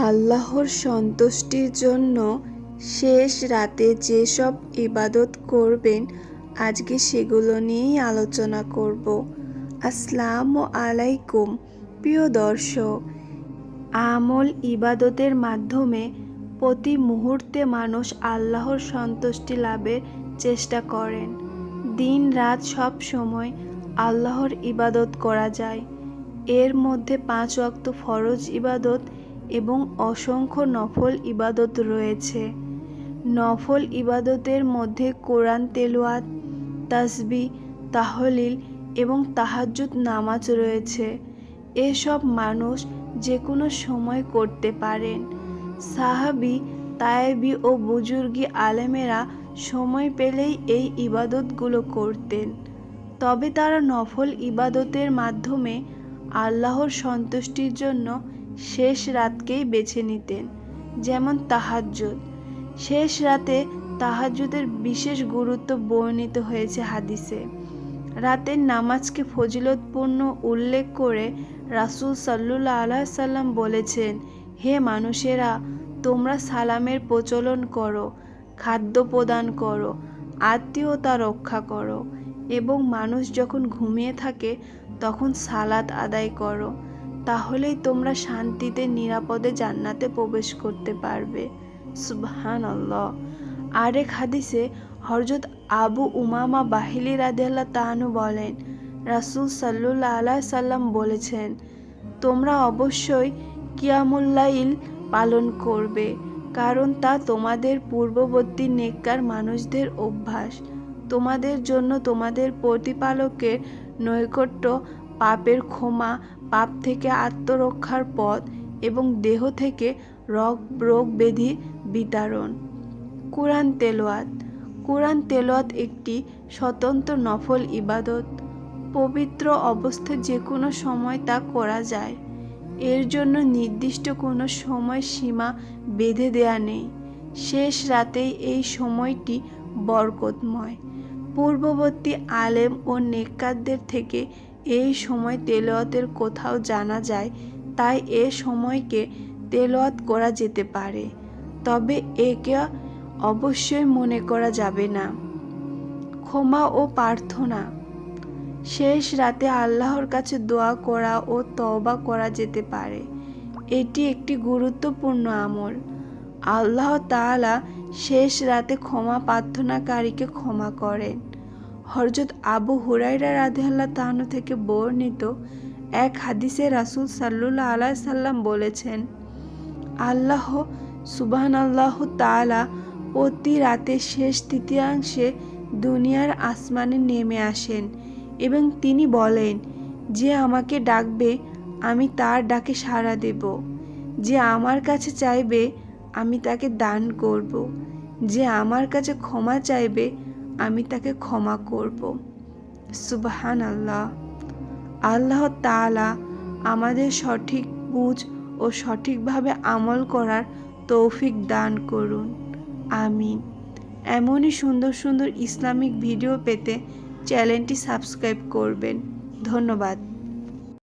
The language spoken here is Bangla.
আল্লাহর সন্তুষ্টির জন্য শেষ রাতে যেসব ইবাদত করবেন, আজকে সেগুলো নিয়েই আলোচনা করব। আসসালামু আলাইকুম, প্রিয় দর্শক। আমল ইবাদতের মাধ্যমে প্রতি মুহূর্তে মানুষ আল্লাহর সন্তুষ্টি লাভের চেষ্টা করেন। দিন রাত সব সময় আল্লাহর ইবাদত করা যায়। এর মধ্যে পাঁচ ওয়াক্ত ফরজ ইবাদত এবং অসংখ্য নফল ইবাদত রয়েছে। নফল ইবাদতের মধ্যে কোরআন তেলোয়াত তাসবি, তাহলিল এবং তাহাজ্জুদ নামাজ রয়েছে। এসব মানুষ যে কোনো সময় করতে পারেন। সাহাবি, তায়েবি ও বুজুর্গি আলেমেরা সময় পেলেই এই ইবাদতগুলো করতেন। তবে তারা নফল ইবাদতের মাধ্যমে আল্লাহর সন্তুষ্টির জন্য শেষ রাতকেই বেছে নিতেন, যেমন তাহাজ্জুদ। শেষ রাতে তাহাজ্জুদের বিশেষ গুরুত্ব বর্ণিত হয়েছে হাদিসে। রাতের নামাজকে ফজিলতপূর্ণ উল্লেখ করে রাসূল সাল্লুল্লাহ আলাহ সাল্লাম বলেছেন, হে মানুষেরা, তোমরা সালামের প্রচলন করো, খাদ্য প্রদান করো, আত্মীয়তা রক্ষা করো এবং মানুষ যখন ঘুমিয়ে থাকে, তখন সালাত আদায় করো। তাহলেই তোমরা শান্তিতে, নিরাপদে জান্নাতে প্রবেশ করতে পারবে। সুবহান আল্লাহ আরেক হাদিসে হরজত আবু উমামা বাহিলি রাদিয়াল্লাহ তাহানু বলেন, রাসূল সাল্লুল্লাহ আলাহ সাল্লাম বলেছেন, তোমরা অবশ্যই কিয়ামুল্লাইল পালন করবে, কারণ তা তোমাদের পূর্ববর্তী নেককার মানুষদের অভ্যাস। তোমাদের জন্য তোমাদের প্রতিপালকের নৈকট্য পাপের ক্ষমা পাপ থেকে আত্মরক্ষার পথ এবং দেহ থেকে রোগ রোগ ব্যাধি বিতরণ। কোরআন তেলোয়াত কোরআন তেলোয়াত একটি স্বতন্ত্র নফল ইবাদত। পবিত্র অবস্থায় যে কোনো সময় তা করা যায়। এর জন্য নির্দিষ্ট কোনো সময় সীমা বেঁধে দেয়া নেই। শেষ রাতেই এই সময়টি বরকতময়। পূর্ববর্তী আলেম ও নেককারদের থেকে এই সময় তেলাওয়াতের কোথাও জানা যায়, তাই এ সময়কে তেলাওয়াত করা যেতে পারে। তবে একে অবশ্যই মনে করা যাবে না। ক্ষমা ও প্রার্থনা। শেষ রাতে আল্লাহর কাছে দোয়া করা ও তওবা করা যেতে পারে। এটি একটি গুরুত্বপূর্ণ আমল। আল্লাহ তাআলা শেষ রাতে ক্ষমা প্রার্থনাকারীকে ক্ষমা করেন। হরজত আবু হুরাইরা রাদিয়াল্লাহ তাআলা থেকে বর্ণিত এক হাদিসে রাসূল সাল্লুল্লাহ আলাইহি সাল্লাম বলেছেন, আল্লাহ সুবহান আল্লাহ তাআলা প্রতি রাতে শেষ তৃতীয়াংশে দুনিয়ার আসমানে নেমে আসেন এবং তিনি বলেন, যে আমাকে ডাকবে, আমি তার ডাকে সাড়া দেব। যে আমার কাছে চাইবে, আমি তাকে দান করব। যে আমার কাছে ক্ষমা চাইবে আমি তাকে ক্ষমা করব। সুবহান আল্লাহ আল্লাহ তালা আমাদের সঠিক বুঝ ও সঠিকভাবে আমল করার তৌফিক দান করুন। আমিন। এমনই সুন্দর সুন্দর ইসলামিক ভিডিও পেতে চ্যানেলটি সাবস্ক্রাইব করবেন। ধন্যবাদ।